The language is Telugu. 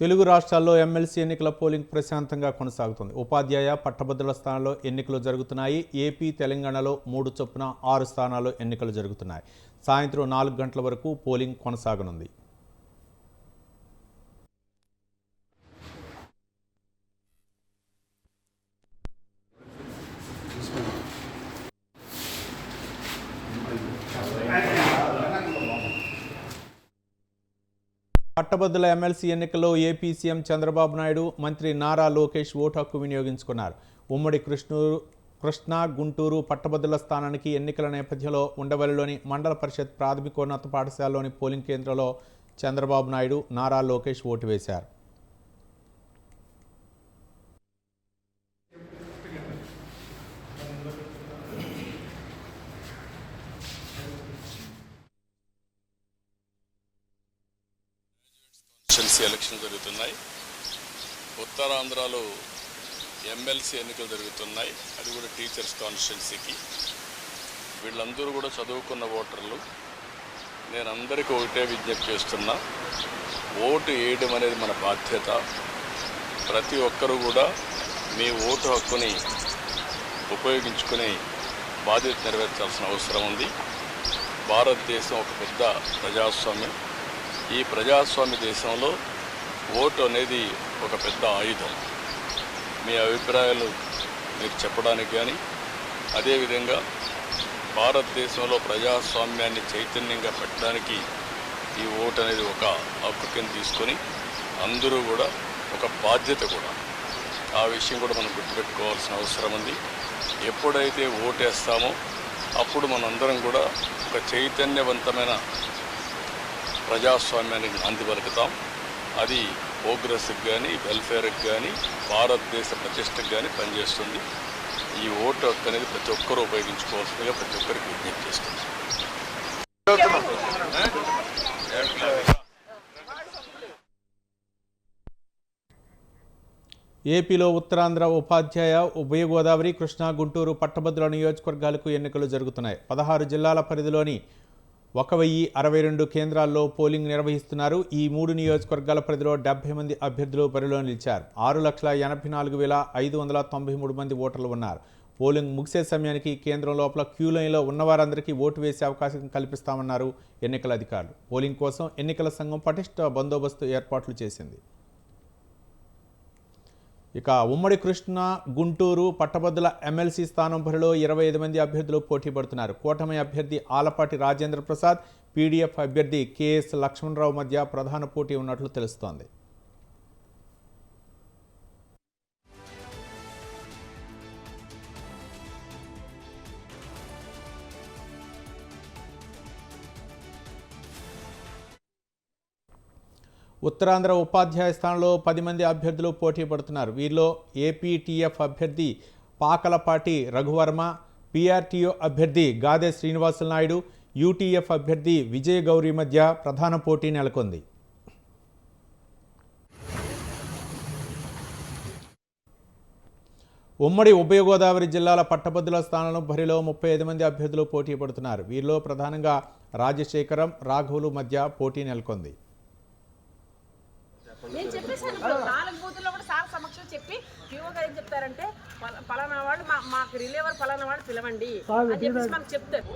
తెలుగు రాష్ట్రాల్లో ఎమ్మెల్సీ ఎన్నికల పోలింగ్ ప్రశాంతంగా కొనసాగుతుంది. ఉపాధ్యాయ పట్టభద్రుల స్థానాల్లో ఎన్నికలు జరుగుతున్నాయి. ఏపీ తెలంగాణలో మూడు చొప్పున ఆరు స్థానాల్లో ఎన్నికలు జరుగుతున్నాయి. సాయంత్రం నాలుగు గంటల వరకు పోలింగ్ కొనసాగనుంది. పట్టభద్రుల ఎమ్మెల్సీ ఎన్నికల్లో ఏపీ సీఎం చంద్రబాబు నాయుడు మంత్రి నారా లోకేష్ ఓటు హక్కు వినియోగించుకున్నారు. ఉమ్మడి కృష్ణూరు కృష్ణా గుంటూరు పట్టభద్రుల స్థానానికి ఎన్నికల నేపథ్యంలో ఉండవల్లిలోని మండల పరిషత్ ప్రాథమికోన్నత పాఠశాలలోని పోలింగ్ కేంద్రంలో చంద్రబాబు నాయుడు నారా లోకేష్ ఓటు వేశారు. కాన్స్టిట్యున్సీ ఎలక్షన్ జరుగుతున్నాయి. ఉత్తరాంధ్రలో ఎమ్మెల్సీ ఎన్నికలు జరుగుతున్నాయి. అది కూడా టీచర్స్ కాన్స్టిట్యున్సీకి. వీళ్ళందరూ కూడా చదువుకున్న ఓటర్లు. నేను అందరికీ ఒకటే విజ్ఞప్తి చేస్తున్నా. ఓటు వేయడం అనేది మన బాధ్యత. ప్రతి ఒక్కరూ కూడా మీ ఓటు హక్కుని ఉపయోగించుకుని బాధ్యత నెరవేర్చాల్సిన అవసరం ఉంది. భారతదేశం ఒక పెద్ద ప్రజాస్వామ్యం. ఈ ప్రజాస్వామ్య దేశంలో ఓటు అనేది ఒక పెద్ద ఆయుధం. మీ అభిప్రాయాలు మీరు చెప్పడానికి కానీ అదేవిధంగా భారతదేశంలో ప్రజాస్వామ్యాన్ని చైతన్యంగా పెట్టడానికి ఈ ఓటు అనేది ఒక హక్కు కింద తీసుకొని అందరూ కూడా ఒక బాధ్యత కూడా. ఆ విషయం కూడా మనం గుర్తుపెట్టుకోవాల్సిన అవసరం ఉంది. ఎప్పుడైతే ఓటేస్తామో అప్పుడు మనందరం కూడా ఒక చైతన్యవంతమైన ప్రజాస్వామ్యానికి నాంది పలుకుతాం. అది ప్రోగ్రెస్కి కానీ వెల్ఫేర్కి కానీ భారతదేశ ప్రతిష్టకు కానీ పనిచేస్తుంది. ఈ ఓటు హక్కు అనేది ప్రతి ఒక్కరూ ఉపయోగించుకోవాల్సిందిగా ప్రతి ఒక్కరికి విజ్ఞప్తి చేస్తుంది ఏపీలో ఉత్తరాంధ్ర ఉపాధ్యాయ ఉభయ గోదావరి కృష్ణా గుంటూరు పట్టభద్రుల నియోజకవర్గాలకు ఎన్నికలు జరుగుతున్నాయి. పదహారు జిల్లాల పరిధిలోని ఒక వెయ్యి అరవై రెండు కేంద్రాల్లో పోలింగ్ నిర్వహిస్తున్నారు. ఈ మూడు నియోజకవర్గాల పరిధిలో డెబ్బై మంది అభ్యర్థులు బరిలో నిలిచారు. ఆరు లక్షల ఎనభై నాలుగు వేల ఐదు వందల తొంభై మూడు మంది ఓటర్లు ఉన్నారు. పోలింగ్ ముగిసే సమయానికి కేంద్రం లోపల క్యూ లైన్లో ఉన్నవారందరికీ ఓటు వేసే అవకాశం కల్పిస్తామన్నారు ఎన్నికల అధికారులు. పోలింగ్ కోసం ఎన్నికల సంఘం పటిష్ట బందోబస్తు ఏర్పాట్లు చేసింది. ఇక ఉమ్మడి కృష్ణ గుంటూరు పట్టభద్రుల ఎమ్మెల్సీ స్థానం పరిలో ఇరవై ఐదు మంది అభ్యర్థులు పోటీ పడుతున్నారు. కూటమి అభ్యర్థి ఆలపాటి రాజేంద్ర ప్రసాద్ పీడీఎఫ్ అభ్యర్థి కెఎస్ లక్ష్మణరావు మధ్య ప్రధాన పోటీ ఉన్నట్లు తెలుస్తోంది. ఉత్తరాంధ్ర ఉపాధ్యాయ స్థానంలో పది మంది అభ్యర్థులు పోటీ పడుతున్నారు. వీరిలో ఏపీటీఎఫ్ అభ్యర్థి పాకలపాటి రఘువర్మ పీఆర్టీఓ అభ్యర్థి గాదే శ్రీనివాసులు నాయుడు యూటీఎఫ్ అభ్యర్థి విజయ గౌరి మధ్య ప్రధాన పోటీ నెలకొంది. ఉమ్మడి ఉభయ గోదావరి జిల్లాల పట్టభద్రుల స్థానంలో బరిలో ముప్పై ఐదు మంది అభ్యర్థులు పోటీ పడుతున్నారు. వీరిలో ప్రధానంగా రాజశేఖరం రాఘవులు మధ్య పోటీ నెలకొంది. చెప్తారంటే పల- పలానా వాళ్ళు మా మాకు రిలేవర్ పలానా వాళ్ళు పిలవండి. అని చెప్పేసి మనకు చెప్తారు.